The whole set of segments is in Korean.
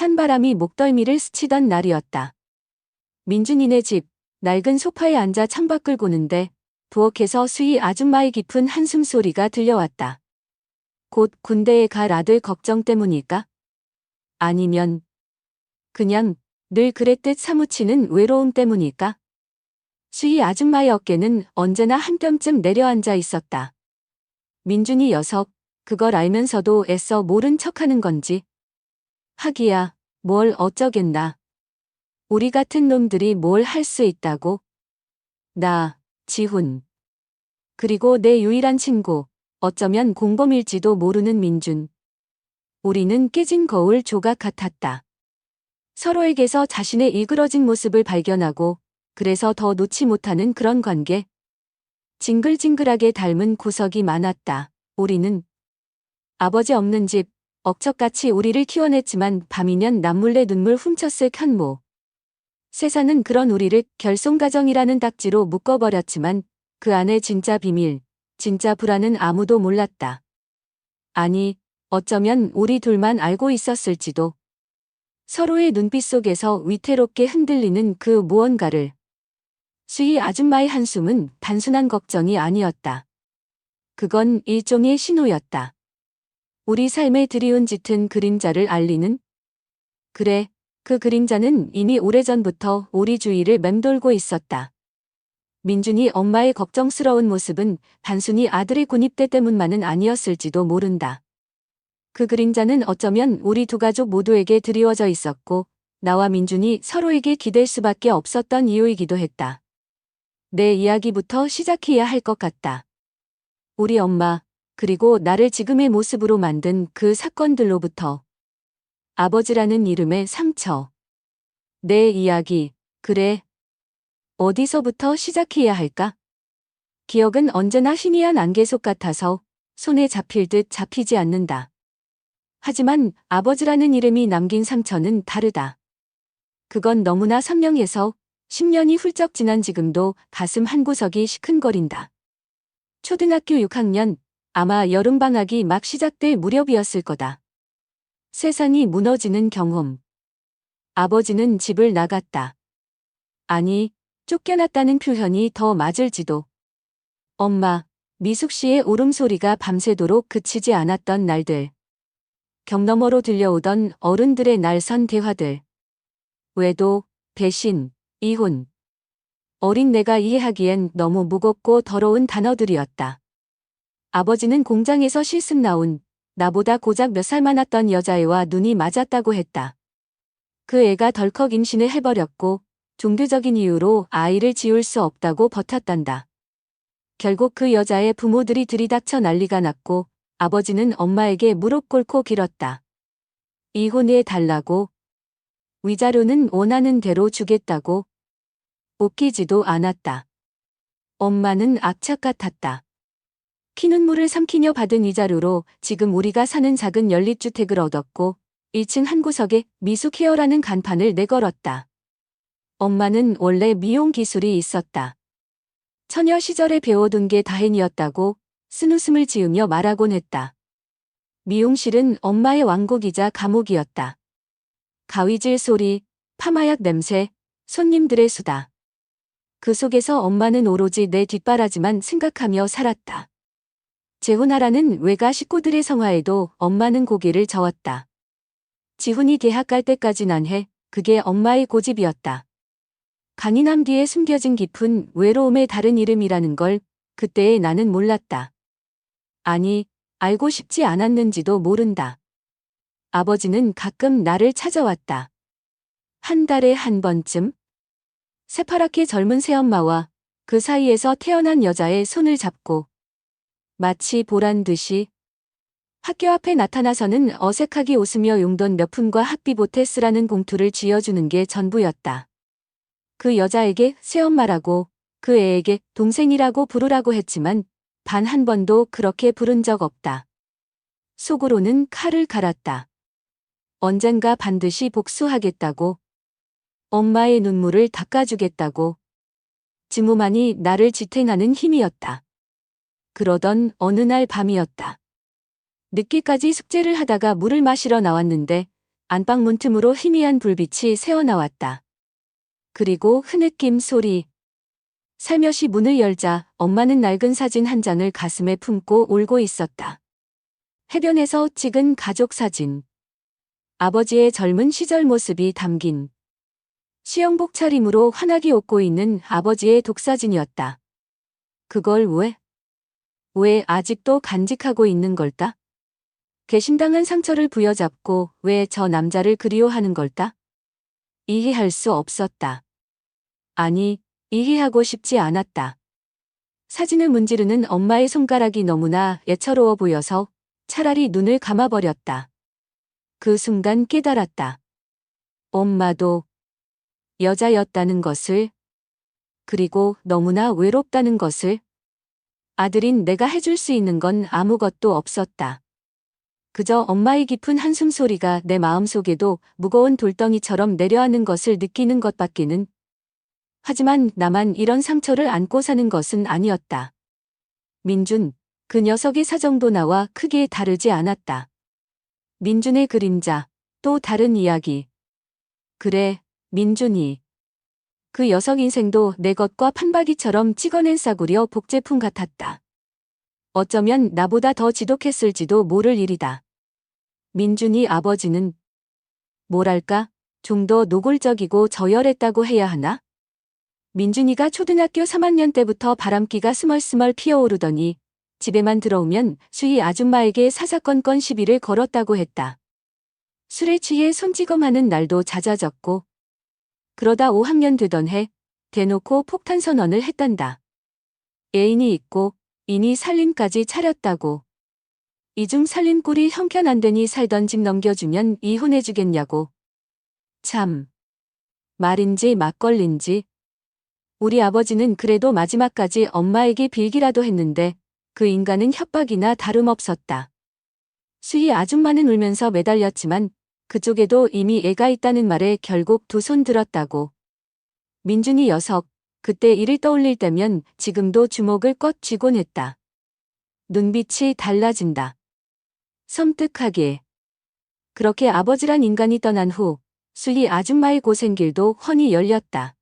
찬바람이 목덜미를 스치던 날이었다. 민준이네 집, 낡은 소파에 앉아 창밖을 보는데 부엌에서 수희 아줌마의 깊은 한숨 소리가 들려왔다. 곧 군대에 갈 아들 걱정 때문일까? 아니면 그냥 늘 그랬듯 사무치는 외로움 때문일까? 수희 아줌마의 어깨는 언제나 한 뼘쯤 내려앉아 있었다. 민준이 녀석, 그걸 알면서도 애써 모른 척하는 건지. 하기야, 뭘 어쩌겠나. 우리 같은 놈들이 뭘 할 수 있다고? 나, 지훈. 그리고 내 유일한 친구, 어쩌면 공범일지도 모르는 민준. 우리는 깨진 거울 조각 같았다. 서로에게서 자신의 일그러진 모습을 발견하고 그래서 더 놓지 못하는 그런 관계. 징글징글하게 닮은 구석이 많았다. 우리는 아버지 없는 집, 억척같이 우리를 키워냈지만 밤이면 남몰래 눈물 훔쳤을 현모. 세상은 그런 우리를 결손가정이라는 딱지로 묶어버렸지만 그 안에 진짜 비밀, 진짜 불안은 아무도 몰랐다. 아니, 어쩌면 우리 둘만 알고 있었을지도. 서로의 눈빛 속에서 위태롭게 흔들리는 그 무언가를. 수희 아줌마의 한숨은 단순한 걱정이 아니었다. 그건 일종의 신호였다. 우리 삶에 들이운 짙은 그림자를 알리는? 그래, 그 그림자는 이미 오래전부터 우리 주위를 맴돌고 있었다. 민준이 엄마의 걱정스러운 모습은 단순히 아들의 군입대 때문만은 아니었을지도 모른다. 그 그림자는 어쩌면 우리 두 가족 모두에게 드리워져 있었고, 나와 민준이 서로에게 기댈 수밖에 없었던 이유이기도 했다. 내 이야기부터 시작해야 할 것 같다. 우리 엄마, 그리고 나를 지금의 모습으로 만든 그 사건들로부터. 아버지라는 이름의 상처. 내 이야기, 그래. 어디서부터 시작해야 할까? 기억은 언제나 희미한 안개 속 같아서 손에 잡힐 듯 잡히지 않는다. 하지만 아버지라는 이름이 남긴 상처는 다르다. 그건 너무나 선명해서 10년이 훌쩍 지난 지금도 가슴 한구석이 시큰거린다. 초등학교 6학년, 아마 여름방학이 막 시작될 무렵이었을 거다. 세상이 무너지는 경험. 아버지는 집을 나갔다. 아니, 쫓겨났다는 표현이 더 맞을지도. 엄마, 미숙 씨의 울음소리가 밤새도록 그치지 않았던 날들. 경너머로 들려오던 어른들의 날선 대화들. 외도, 배신, 이혼. 어린 내가 이해하기엔 너무 무겁고 더러운 단어들이었다. 아버지는 공장에서 실습 나온 나보다 고작 몇 살 많았던 여자애와 눈이 맞았다고 했다. 그 애가 덜컥 임신을 해버렸고 종교적인 이유로 아이를 지울 수 없다고 버텼단다. 결국 그 여자의 부모들이 들이닥쳐 난리가 났고 아버지는 엄마에게 무릎 꿇고 길었다. 이혼해 달라고. 위자료는 원하는 대로 주겠다고. 웃기지도 않았다. 엄마는 악착 같았다. 피눈물을 삼키며 받은 위자료로 지금 우리가 사는 작은 연립주택을 얻었고 1층 한 구석에 미숙 헤어라는 간판을 내걸었다. 엄마는 원래 미용 기술이 있었다. 처녀 시절에 배워둔 게 다행이었다고 쓴웃음을 지으며 말하곤 했다. 미용실은 엄마의 왕국이자 감옥이었다. 가위질 소리, 파마약 냄새, 손님들의 수다. 그 속에서 엄마는 오로지 내 뒷바라지만 생각하며 살았다. 재훈아라는 외가 식구들의 성화에도 엄마는 고개를 저었다. 지훈이 대학 갈 때까지 난 해, 그게 엄마의 고집이었다. 강인함 뒤에 숨겨진 깊은 외로움의 다른 이름이라는 걸 그때의 나는 몰랐다. 아니, 알고 싶지 않았는지도 모른다. 아버지는 가끔 나를 찾아왔다. 한 달에 한 번쯤? 새파랗게 젊은 새엄마와 그 사이에서 태어난 여자의 손을 잡고 마치 보란 듯이 학교 앞에 나타나서는 어색하게 웃으며 용돈 몇 푼과 학비보태 쓰라는 봉투를 쥐어주는 게 전부였다. 그 여자에게 새엄마라고 그 애에게 동생이라고 부르라고 했지만 단한 번도 그렇게 부른 적 없다. 속으로는 칼을 갈았다. 언젠가 반드시 복수하겠다고. 엄마의 눈물을 닦아주겠다고. 증오만이 나를 지탱하는 힘이었다. 그러던 어느 날 밤이었다. 늦게까지 숙제를 하다가 물을 마시러 나왔는데 안방 문틈으로 희미한 불빛이 새어나왔다. 그리고 흐느낌 소리. 살며시 문을 열자 엄마는 낡은 사진 한 장을 가슴에 품고 울고 있었다. 해변에서 찍은 가족 사진. 아버지의 젊은 시절 모습이 담긴 수영복 차림으로 환하게 웃고 있는 아버지의 독사진이었다. 그걸 왜? 왜 아직도 간직하고 있는 걸까? 개심당한 상처를 부여잡고 왜 저 남자를 그리워하는 걸까? 이해할 수 없었다. 아니, 이해하고 싶지 않았다. 사진을 문지르는 엄마의 손가락이 너무나 애처로워 보여서 차라리 눈을 감아버렸다. 그 순간 깨달았다. 엄마도 여자였다는 것을, 그리고 너무나 외롭다는 것을, 아들인 내가 해줄 수 있는 건 아무것도 없었다. 그저 엄마의 깊은 한숨 소리가 내 마음속에도 무거운 돌덩이처럼 내려앉는 것을 느끼는 것밖에는 하지만 나만 이런 상처를 안고 사는 것은 아니었다. 민준, 그 녀석의 사정도 나와 크게 다르지 않았다. 민준의 그림자, 또 다른 이야기. 그래, 민준이. 그 녀석 인생도 내 것과 판박이처럼 찍어낸 싸구려 복제품 같았다. 어쩌면 나보다 더 지독했을지도 모를 일이다. 민준이 아버지는 뭐랄까 좀 더 노골적이고 저열했다고 해야 하나? 민준이가 초등학교 3학년 때부터 바람기가 스멀스멀 피어오르더니 집에만 들어오면 수희 아줌마에게 사사건건 시비를 걸었다고 했다. 술에 취해 손찌검하는 날도 잦아졌고 그러다 5학년 되던 해 대놓고 폭탄 선언을 했단다. 애인이 있고 이니 살림까지 차렸다고. 이중 살림꼴이 형편 안 되니 살던 집 넘겨주면 이혼해주겠냐고. 참. 말인지 막걸린지. 우리 아버지는 그래도 마지막까지 엄마에게 빌기라도 했는데 그 인간은 협박이나 다름없었다. 수희 아줌마는 울면서 매달렸지만 그쪽에도 이미 애가 있다는 말에 결국 두 손 들었다고. 민준이 녀석, 그때 일을 떠올릴 때면 지금도 주먹을 껏 쥐곤 했다. 눈빛이 달라진다. 섬뜩하게. 그렇게 아버지란 인간이 떠난 후 수희 아줌마의 고생길도 훤히 열렸다.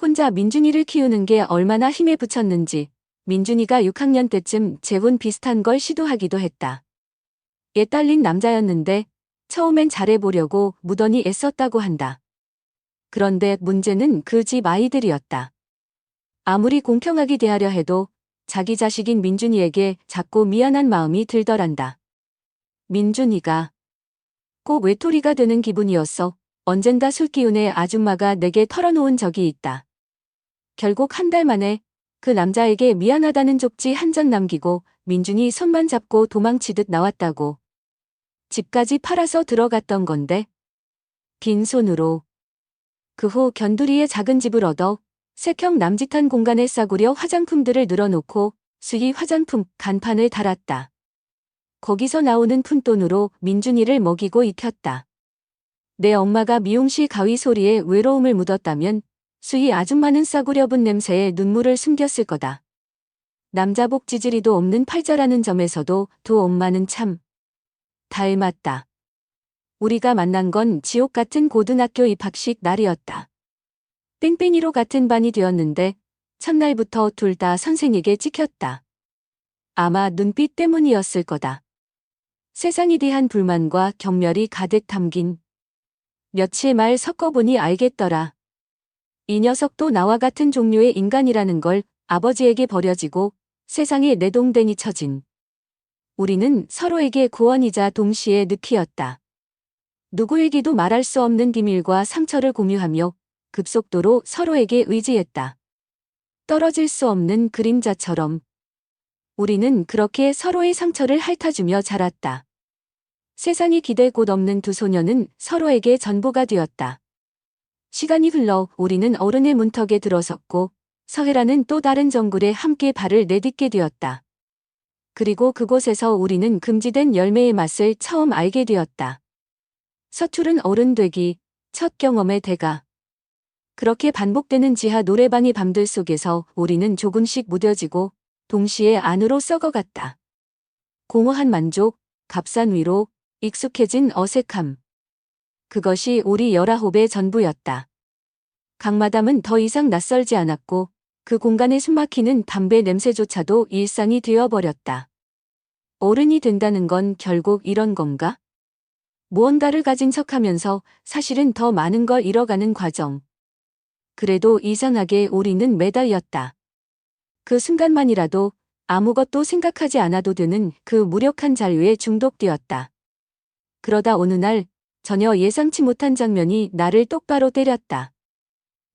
혼자 민준이를 키우는 게 얼마나 힘에 붙였는지 민준이가 6학년 때쯤 재혼 비슷한 걸 시도하기도 했다. 얘 딸린 남자였는데 처음엔 잘해보려고 무던히 애썼다고 한다. 그런데 문제는 그 집 아이들이었다. 아무리 공평하게 대하려 해도 자기 자식인 민준이에게 자꾸 미안한 마음이 들더란다. 민준이가 꼭 외톨이가 되는 기분이었어. 언젠가 술기운에 아줌마가 내게 털어놓은 적이 있다. 결국 한 달 만에 그 남자에게 미안하다는 쪽지 한장 남기고 민준이 손만 잡고 도망치듯 나왔다고. 집까지 팔아서 들어갔던 건데. 긴 손으로. 그 후 견두리에 작은 집을 얻어 색형 남짓한 공간에 싸구려 화장품들을 늘어놓고 수희 화장품 간판을 달았다. 거기서 나오는 푼돈으로 민준이를 먹이고 익혔다. 내 엄마가 미용실 가위 소리에 외로움을 묻었다면 수희 아줌마는 싸구려분 냄새에 눈물을 숨겼을 거다. 남자복 지지리도 없는 팔자라는 점에서도 두 엄마는 참 닮았다. 우리가 만난 건 지옥 같은 고등학교 입학식 날이었다. 뺑뺑이로 같은 반이 되었는데 첫날부터 둘 다 선생에게 찍혔다. 아마 눈빛 때문이었을 거다. 세상에 대한 불만과 경멸이 가득 담긴 며칠 말 섞어보니 알겠더라. 이 녀석도 나와 같은 종류의 인간이라는 걸 아버지에게 버려지고 세상에 내동댕이 쳐진. 우리는 서로에게 구원이자 동시에 늑이었다. 누구에게도 말할 수 없는 비밀과 상처를 공유하며 급속도로 서로에게 의지했다. 떨어질 수 없는 그림자처럼. 우리는 그렇게 서로의 상처를 핥아주며 자랐다. 세상이 기댈 곳 없는 두 소녀는 서로에게 전부가 되었다. 시간이 흘러 우리는 어른의 문턱에 들어섰고 서해라는 또 다른 정글에 함께 발을 내딛게 되었다. 그리고 그곳에서 우리는 금지된 열매의 맛을 처음 알게 되었다. 서투른 어른 되기, 첫 경험의 대가. 그렇게 반복되는 지하 노래방의 밤들 속에서 우리는 조금씩 무뎌지고 동시에 안으로 썩어갔다. 공허한 만족, 값싼 위로, 익숙해진 어색함. 그것이 우리 열아홉의 전부였다. 강마담은 더 이상 낯설지 않았고 그 공간에 숨막히는 담배 냄새조차도 일상이 되어버렸다. 어른이 된다는 건 결국 이런 건가? 무언가를 가진 척하면서 사실은 더 많은 걸 잃어가는 과정. 그래도 이상하게 우리는 매달렸다. 그 순간만이라도 아무것도 생각하지 않아도 되는 그 무력한 자유에 중독되었다. 그러다 어느 날 전혀 예상치 못한 장면이 나를 똑바로 때렸다.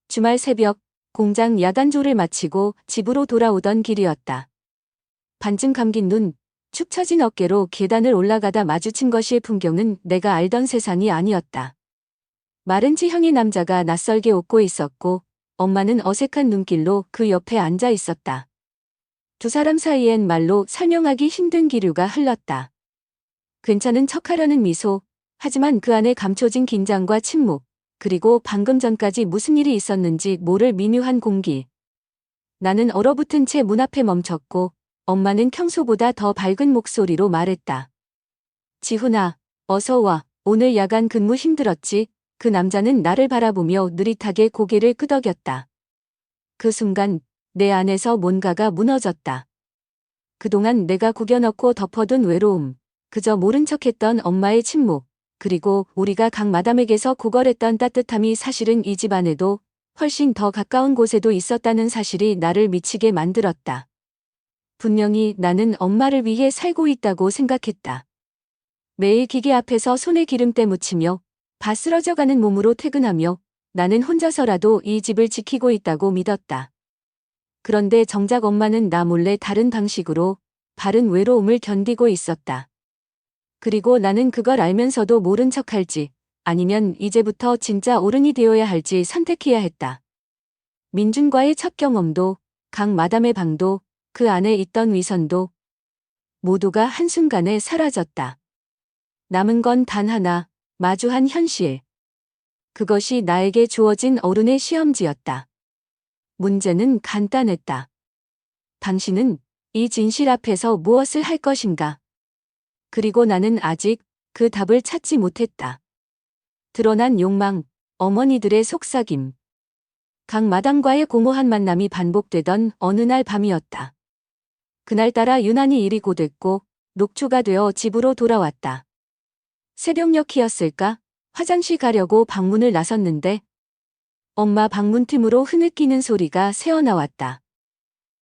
주말 새벽 공장 야간조를 마치고 집으로 돌아오던 길이었다. 반쯤 감긴 눈, 축 처진 어깨로 계단을 올라가다 마주친 것의 풍경은 내가 알던 세상이 아니었다. 마른 지형의 남자가 낯설게 웃고 있었고 엄마는 어색한 눈길로 그 옆에 앉아 있었다. 두 사람 사이엔 말로 설명하기 힘든 기류가 흘렀다. 괜찮은 척하려는 미소, 하지만 그 안에 감춰진 긴장과 침묵, 그리고 방금 전까지 무슨 일이 있었는지 모를 미묘한 공기. 나는 얼어붙은 채 문 앞에 멈췄고 엄마는 평소보다 더 밝은 목소리로 말했다. 지훈아, 어서 와. 오늘 야간 근무 힘들었지? 그 남자는 나를 바라보며 느릿하게 고개를 끄덕였다. 그 순간 내 안에서 뭔가가 무너졌다. 그동안 내가 구겨넣고 덮어둔 외로움, 그저 모른 척했던 엄마의 침묵, 그리고 우리가 각 마담에게서 구걸했던 따뜻함이 사실은 이 집안에도 훨씬 더 가까운 곳에도 있었다는 사실이 나를 미치게 만들었다. 분명히 나는 엄마를 위해 살고 있다고 생각했다. 매일 기계 앞에서 손에 기름때 묻히며 바스러져가는 몸으로 퇴근하며 나는 혼자서라도 이 집을 지키고 있다고 믿었다. 그런데 정작 엄마는 나 몰래 다른 방식으로 바른 외로움을 견디고 있었다. 그리고 나는 그걸 알면서도 모른 척 할지 아니면 이제부터 진짜 어른이 되어야 할지 선택해야 했다. 민준과의 첫 경험도 강 마담의 방도 그 안에 있던 위선도 모두가 한순간에 사라졌다. 남은 건 단 하나, 마주한 현실. 그것이 나에게 주어진 어른의 시험지였다. 문제는 간단했다. 당신은 이 진실 앞에서 무엇을 할 것인가? 그리고 나는 아직 그 답을 찾지 못했다. 드러난 욕망, 어머니들의 속삭임. 각 마당과의 공허한 만남이 반복되던 어느 날 밤이었다. 그날따라 유난히 일이 고됐고 녹초가 되어 집으로 돌아왔다. 새벽녘이었을까? 화장실 가려고 방문을 나섰는데 엄마 방문 틈으로 흐느끼는 소리가 새어나왔다.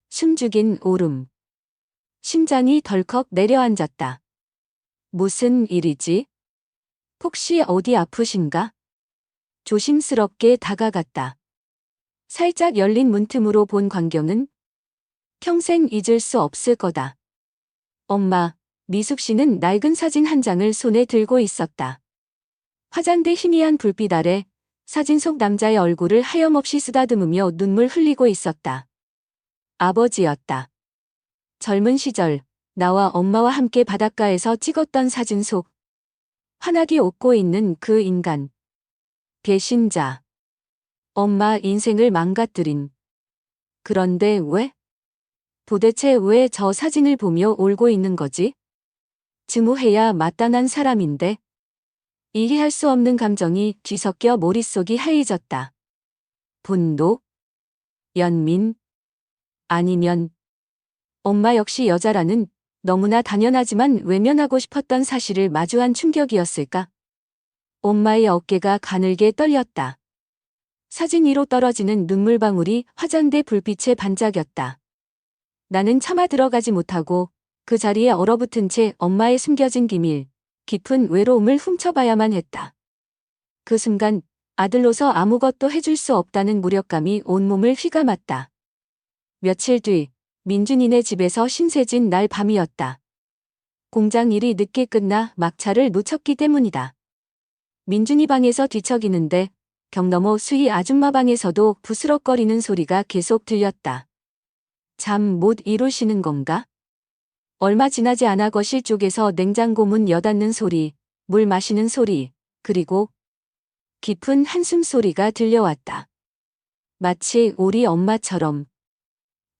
숨죽인 오름. 심장이 덜컥 내려앉았다. 무슨 일이지? 혹시 어디 아프신가? 조심스럽게 다가갔다. 살짝 열린 문틈으로 본 광경은 평생 잊을 수 없을 거다. 엄마, 미숙 씨는 낡은 사진 한 장을 손에 들고 있었다. 화장대 희미한 불빛 아래 사진 속 남자의 얼굴을 하염없이 쓰다듬으며 눈물 흘리고 있었다. 아버지였다. 젊은 시절 나와 엄마와 함께 바닷가에서 찍었던 사진 속 환하게 웃고 있는 그 인간. 배신자. 엄마 인생을 망가뜨린. 그런데 왜? 도대체 왜 저 사진을 보며 울고 있는 거지? 증오해야 마땅한 사람인데. 이해할 수 없는 감정이 뒤섞여 머릿속이 하얘졌다. 분노? 연민? 아니면 엄마 역시 여자라는 너무나 당연하지만 외면하고 싶었던 사실을 마주한 충격이었을까? 엄마의 어깨가 가늘게 떨렸다. 사진 위로 떨어지는 눈물방울이 화장대 불빛에 반짝였다. 나는 차마 들어가지 못하고 그 자리에 얼어붙은 채 엄마의 숨겨진 기밀, 깊은 외로움을 훔쳐봐야만 했다. 그 순간 아들로서 아무것도 해줄 수 없다는 무력감이 온몸을 휘감았다. 며칠 뒤 민준이네 집에서 신세진 날 밤이었다. 공장 일이 늦게 끝나 막차를 놓쳤기 때문이다. 민준이 방에서 뒤척이는데 경너머 수희 아줌마 방에서도 부스럭거리는 소리가 계속 들렸다. 잠 못 이루시는 건가? 얼마 지나지 않아 거실 쪽에서 냉장고 문 여닫는 소리, 물 마시는 소리, 그리고 깊은 한숨 소리가 들려왔다. 마치 우리 엄마처럼.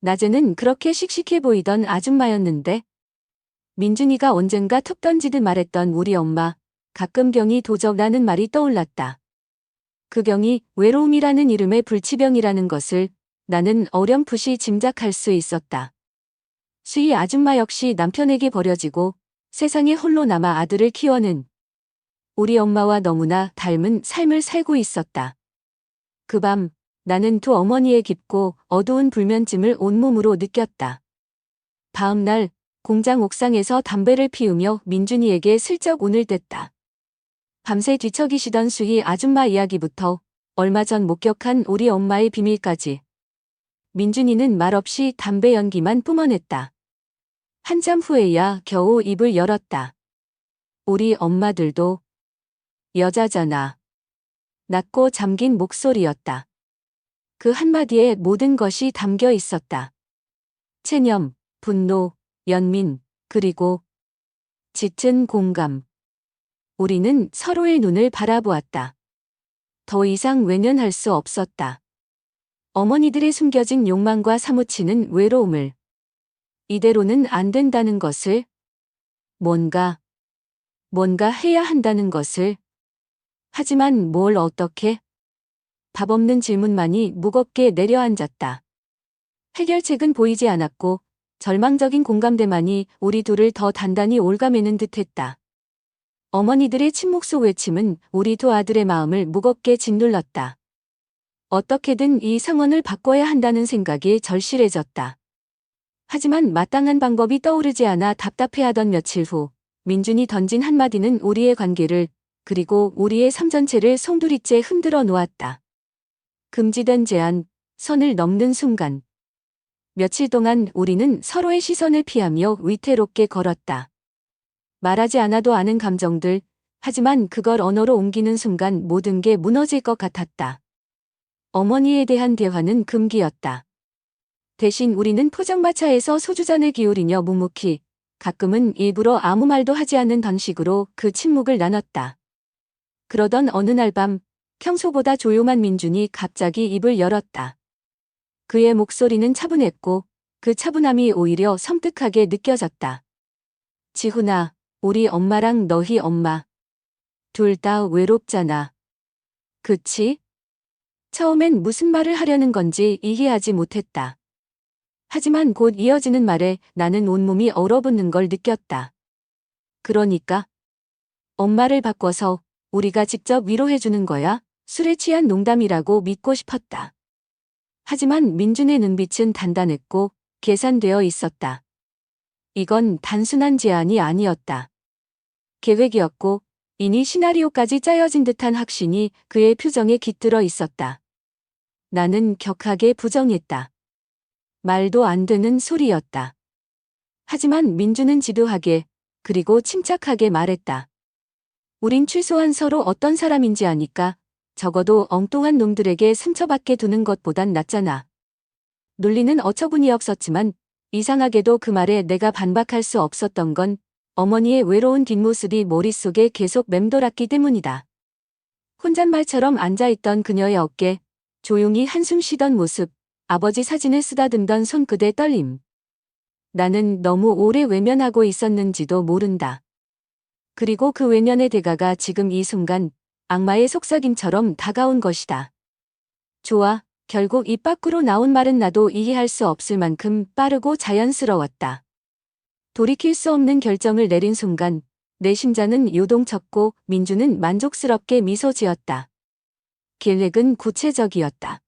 낮에는 그렇게 씩씩해 보이던 아줌마였는데 민준이가 언젠가 툭 던지듯 말했던 우리 엄마, 가끔 병이 도적라는 말이 떠올랐다. 그 병이 외로움이라는 이름의 불치병이라는 것을 나는 어렴풋이 짐작할 수 있었다. 수희 아줌마 역시 남편에게 버려지고 세상에 홀로 남아 아들을 키워는 우리 엄마와 너무나 닮은 삶을 살고 있었다. 그 밤 나는 두 어머니의 깊고 어두운 불면증을 온몸으로 느꼈다. 다음 날 공장 옥상에서 담배를 피우며 민준이에게 슬쩍 운을 뗐다. 밤새 뒤척이시던 수희 아줌마 이야기부터 얼마 전 목격한 우리 엄마의 비밀까지 민준이는 말없이 담배 연기만 뿜어냈다. 한참 후에야 겨우 입을 열었다. 우리 엄마들도 여자잖아. 낮고 잠긴 목소리였다. 그 한마디에 모든 것이 담겨 있었다. 체념, 분노, 연민, 그리고 짙은 공감. 우리는 서로의 눈을 바라보았다. 더 이상 외면할 수 없었다. 어머니들의 숨겨진 욕망과 사무치는 외로움을 이대로는 안 된다는 것을 뭔가 뭔가 해야 한다는 것을 하지만 뭘 어떻게 답 없는 질문만이 무겁게 내려앉았다. 해결책은 보이지 않았고 절망적인 공감대만이 우리 둘을 더 단단히 올가매는 듯했다. 어머니들의 침묵 속 외침은 우리 두 아들의 마음을 무겁게 짓눌렀다. 어떻게든 이 상황을 바꿔야 한다는 생각이 절실해졌다. 하지만 마땅한 방법이 떠오르지 않아 답답해하던 며칠 후 민준이 던진 한마디는 우리의 관계를 그리고 우리의 삶 전체를 송두리째 흔들어 놓았다. 금지된 제한, 선을 넘는 순간. 며칠 동안 우리는 서로의 시선을 피하며 위태롭게 걸었다. 말하지 않아도 아는 감정들, 하지만 그걸 언어로 옮기는 순간 모든 게 무너질 것 같았다. 어머니에 대한 대화는 금기였다. 대신 우리는 포장마차에서 소주잔을 기울이며 묵묵히 가끔은 일부러 아무 말도 하지 않는 방식으로 그 침묵을 나눴다. 그러던 어느 날 밤 평소보다 조용한 민준이 갑자기 입을 열었다. 그의 목소리는 차분했고 그 차분함이 오히려 섬뜩하게 느껴졌다. 지훈아, 우리 엄마랑 너희 엄마. 둘 다 외롭잖아. 그치? 처음엔 무슨 말을 하려는 건지 이해하지 못했다. 하지만 곧 이어지는 말에 나는 온몸이 얼어붙는 걸 느꼈다. 그러니까 엄마를 바꿔서 우리가 직접 위로해주는 거야? 술에 취한 농담이라고 믿고 싶었다. 하지만 민준의 눈빛은 단단했고 계산되어 있었다. 이건 단순한 제안이 아니었다. 계획이었고 이니 시나리오까지 짜여진 듯한 확신이 그의 표정에 깃들어 있었다. 나는 격하게 부정했다. 말도 안 되는 소리였다. 하지만 민주는 지도하게 그리고 침착하게 말했다. 우린 최소한 서로 어떤 사람인지 아니까 적어도 엉뚱한 놈들에게 상처받게 두는 것보단 낫잖아. 논리는 어처구니 없었지만 이상하게도 그 말에 내가 반박할 수 없었던 건 어머니의 외로운 뒷모습이 머릿속에 계속 맴돌았기 때문이다. 혼잣말처럼 앉아있던 그녀의 어깨, 조용히 한숨 쉬던 모습, 아버지 사진을 쓰다듬던 손끝의 떨림. 나는 너무 오래 외면하고 있었는지도 모른다. 그리고 그 외면의 대가가 지금 이 순간 악마의 속삭임처럼 다가온 것이다. 좋아, 결국 입 밖으로 나온 말은 나도 이해할 수 없을 만큼 빠르고 자연스러웠다. 돌이킬 수 없는 결정을 내린 순간 내 심장은 요동쳤고 민주는 만족스럽게 미소 지었다. 계획은 구체적이었다.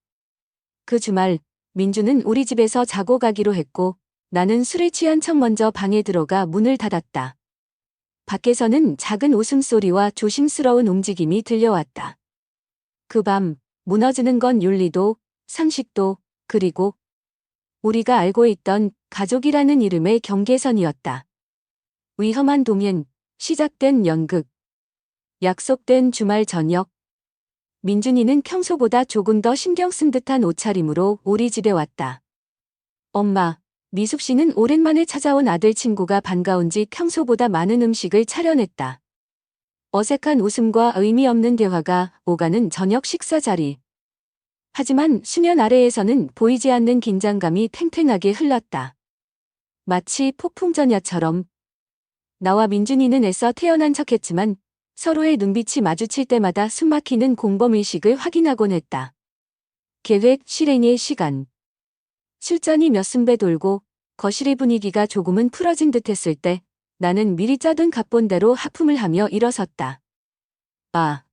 그 주말 민주는 우리 집에서 자고 가기로 했고 나는 술에 취한 척 먼저 방에 들어가 문을 닫았다. 밖에서는 작은 웃음소리와 조심스러운 움직임이 들려왔다. 그 밤 무너지는 건 윤리도 상식도 그리고 우리가 알고 있던 가족이라는 이름의 경계선이었다. 위험한 동행, 시작된 연극, 약속된 주말 저녁, 민준이는 평소보다 조금 더 신경 쓴 듯한 옷차림으로 우리 집에 왔다. 엄마, 미숙 씨는 오랜만에 찾아온 아들 친구가 반가운지 평소보다 많은 음식을 차려냈다. 어색한 웃음과 의미 없는 대화가 오가는 저녁 식사 자리. 하지만 수면 아래에서는 보이지 않는 긴장감이 탱탱하게 흘렀다. 마치 폭풍전야처럼. 나와 민준이는 애써 태어난 척했지만 서로의 눈빛이 마주칠 때마다 숨막히는 공범의식을 확인하곤 했다. 계획 실행의 시간. 술잔이 몇 순배 돌고 거실의 분위기가 조금은 풀어진 듯 했을 때 나는 미리 짜둔 각본대로 하품을 하며 일어섰다. 아.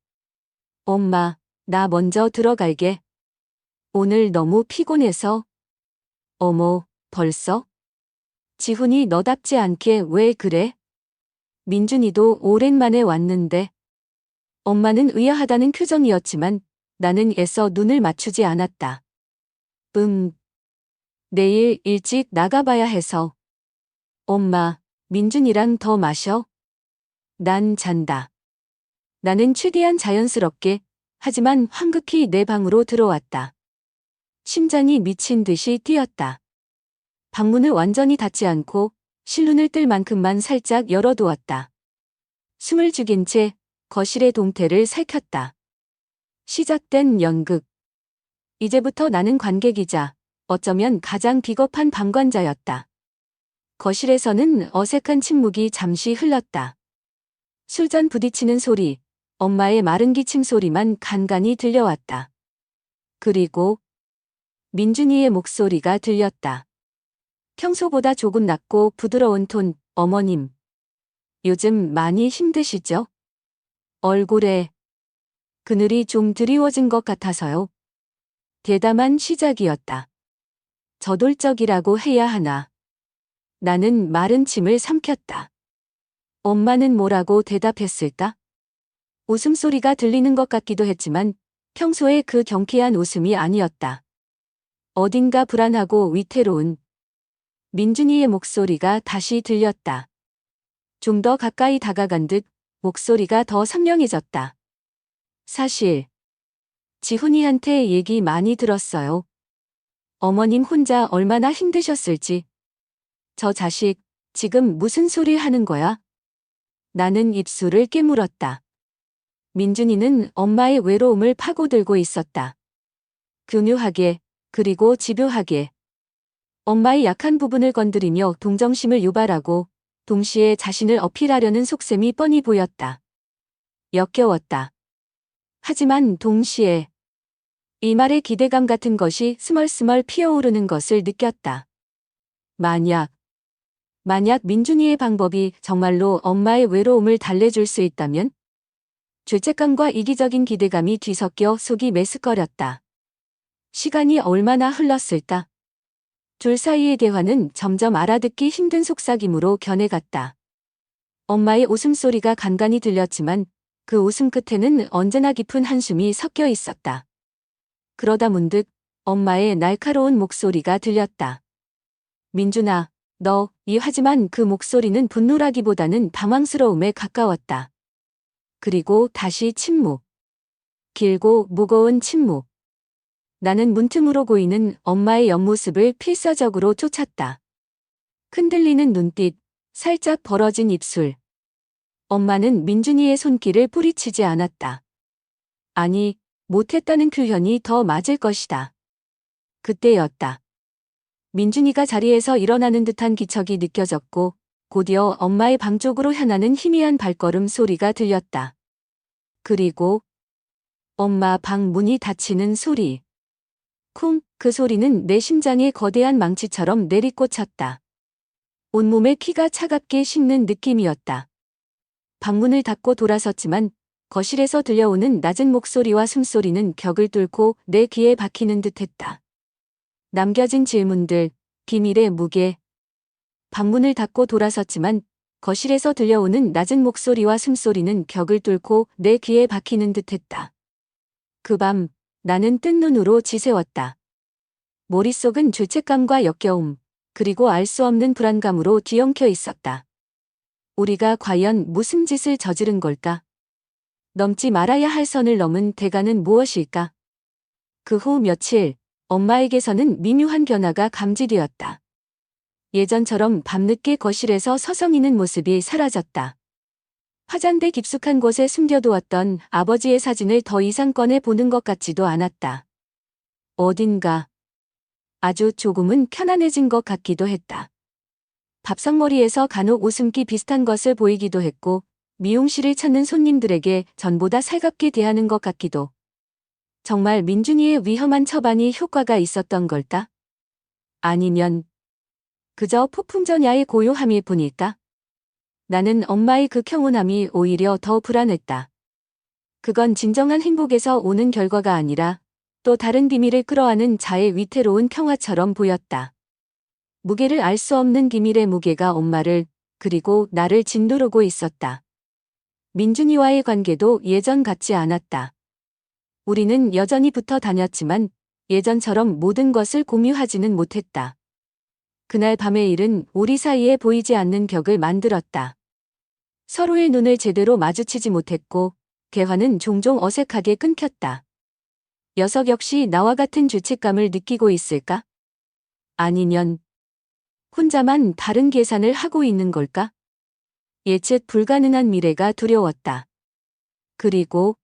엄마, 나 먼저 들어갈게. 오늘 너무 피곤해서. 어머, 벌써? 지훈이 너답지 않게 왜 그래? 민준이도 오랜만에 왔는데. 엄마는 의아하다는 표정이었지만 나는 애써 눈을 맞추지 않았다. 음. 내일 일찍 나가봐야 해서. 엄마, 민준이랑 더 마셔. 난 잔다. 나는 최대한 자연스럽게 하지만 황급히 내 방으로 들어왔다. 심장이 미친 듯이 뛰었다. 방문을 완전히 닫지 않고 실눈을 뜰 만큼만 살짝 열어두었다. 숨을 죽인 채 거실의 동태를 살폈다. 시작된 연극. 이제부터 나는 관객이자 어쩌면 가장 비겁한 방관자였다. 거실에서는 어색한 침묵이 잠시 흘렀다. 술잔 부딪히는 소리, 엄마의 마른 기침 소리만 간간히 들려왔다. 그리고 민준이의 목소리가 들렸다. 평소보다 조금 낮고 부드러운 톤, 어머님. 요즘 많이 힘드시죠? 얼굴에 그늘이 좀 드리워진 것 같아서요. 대담한 시작이었다. 저돌적이라고 해야 하나. 나는 마른 침을 삼켰다. 엄마는 뭐라고 대답했을까? 웃음소리가 들리는 것 같기도 했지만 평소에 그 경쾌한 웃음이 아니었다. 어딘가 불안하고 위태로운 민준이의 목소리가 다시 들렸다. 좀 더 가까이 다가간 듯 목소리가 더 선명해졌다. 사실 지훈이한테 얘기 많이 들었어요. 어머님 혼자 얼마나 힘드셨을지. 저 자식 지금 무슨 소리 하는 거야? 나는 입술을 깨물었다. 민준이는 엄마의 외로움을 파고들고 있었다. 교묘하게, 그리고 집요하게. 엄마의 약한 부분을 건드리며 동정심을 유발하고 동시에 자신을 어필하려는 속셈이 뻔히 보였다. 역겨웠다. 하지만 동시에 이 말의 기대감 같은 것이 스멀스멀 피어오르는 것을 느꼈다. 만약, 만약 민준이의 방법이 정말로 엄마의 외로움을 달래줄 수 있다면? 죄책감과 이기적인 기대감이 뒤섞여 속이 메스꺼렸다. 시간이 얼마나 흘렀을까? 둘 사이의 대화는 점점 알아듣기 힘든 속삭임으로 견해갔다. 엄마의 웃음소리가 간간히 들렸지만 그 웃음 끝에는 언제나 깊은 한숨이 섞여 있었다. 그러다 문득 엄마의 날카로운 목소리가 들렸다. 민준아, 너, 이 하지만 그 목소리는 분노라기보다는 당황스러움에 가까웠다. 그리고 다시 침묵. 길고 무거운 침묵. 나는 문틈으로 보이는 엄마의 옆모습을 필사적으로 쫓았다. 흔들리는 눈빛, 살짝 벌어진 입술. 엄마는 민준이의 손길을 뿌리치지 않았다. 아니, 못했다는 표현이 더 맞을 것이다. 그때였다. 민준이가 자리에서 일어나는 듯한 기척이 느껴졌고 곧이어 엄마의 방 쪽으로 향하는 희미한 발걸음 소리가 들렸다. 그리고 엄마 방 문이 닫히는 소리. 쿵, 그 소리는 내 심장에 거대한 망치처럼 내리꽂혔다. 온몸에 키가 차갑게 식는 느낌이었다. 방문을 닫고 돌아섰지만 거실에서 들려오는 낮은 목소리와 숨소리는 벽을 뚫고 내 귀에 박히는 듯했다. 남겨진 질문들, 비밀의 무게, 방문을 닫고 돌아섰지만 거실에서 들려오는 낮은 목소리와 숨소리는 벽을 뚫고 내 귀에 박히는 듯했다. 그 밤 나는 뜬 눈으로 지새웠다. 머릿속은 죄책감과 역겨움, 그리고 알 수 없는 불안감으로 뒤엉켜 있었다. 우리가 과연 무슨 짓을 저지른 걸까? 넘지 말아야 할 선을 넘은 대가는 무엇일까? 그 후 며칠, 엄마에게서는 미묘한 변화가 감지되었다. 예전처럼 밤늦게 거실에서 서성이는 모습이 사라졌다. 화장대 깊숙한 곳에 숨겨두었던 아버지의 사진을 더 이상 꺼내 보는 것 같지도 않았다. 어딘가 아주 조금은 편안해진 것 같기도 했다. 밥상머리에서 간혹 웃음기 비슷한 것을 보이기도 했고 미용실을 찾는 손님들에게 전보다 살갑게 대하는 것 같기도. 정말 민준이의 위험한 처방이 효과가 있었던 걸까? 아니면 그저 폭풍전야의 고요함일 뿐일까? 나는 엄마의 그 평온함이 오히려 더 불안했다. 그건 진정한 행복에서 오는 결과가 아니라 또 다른 비밀을 끌어안은 자의 위태로운 평화처럼 보였다. 무게를 알 수 없는 비밀의 무게가 엄마를 그리고 나를 짓누르고 있었다. 민준이와의 관계도 예전 같지 않았다. 우리는 여전히 붙어 다녔지만 예전처럼 모든 것을 공유하지는 못했다. 그날 밤의 일은 우리 사이에 보이지 않는 벽을 만들었다. 서로의 눈을 제대로 마주치지 못했고 대화는 종종 어색하게 끊겼다. 녀석 역시 나와 같은 죄책감을 느끼고 있을까? 아니면 혼자만 다른 계산을 하고 있는 걸까? 예측 불가능한 미래가 두려웠다. 그리고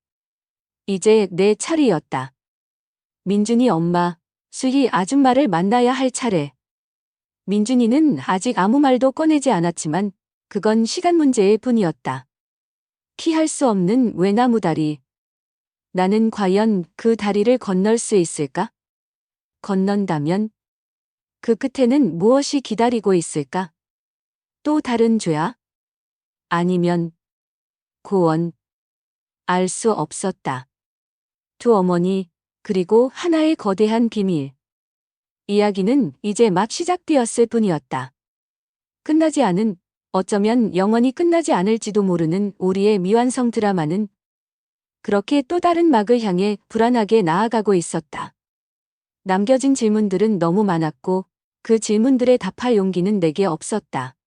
이제 내 차례였다. 민준이 엄마, 수희 아줌마를 만나야 할 차례. 민준이는 아직 아무 말도 꺼내지 않았지만 그건 시간 문제일 뿐이었다. 피할 수 없는 외나무 다리. 나는 과연 그 다리를 건널 수 있을까? 건넌다면 그 끝에는 무엇이 기다리고 있을까? 또 다른 죄야? 아니면 고원. 알 수 없었다. 두 어머니, 그리고 하나의 거대한 비밀. 이야기는 이제 막 시작되었을 뿐이었다. 끝나지 않은, 어쩌면 영원히 끝나지 않을지도 모르는 우리의 미완성 드라마는 그렇게 또 다른 막을 향해 불안하게 나아가고 있었다. 남겨진 질문들은 너무 많았고 그 질문들에 답할 용기는 내게 없었다.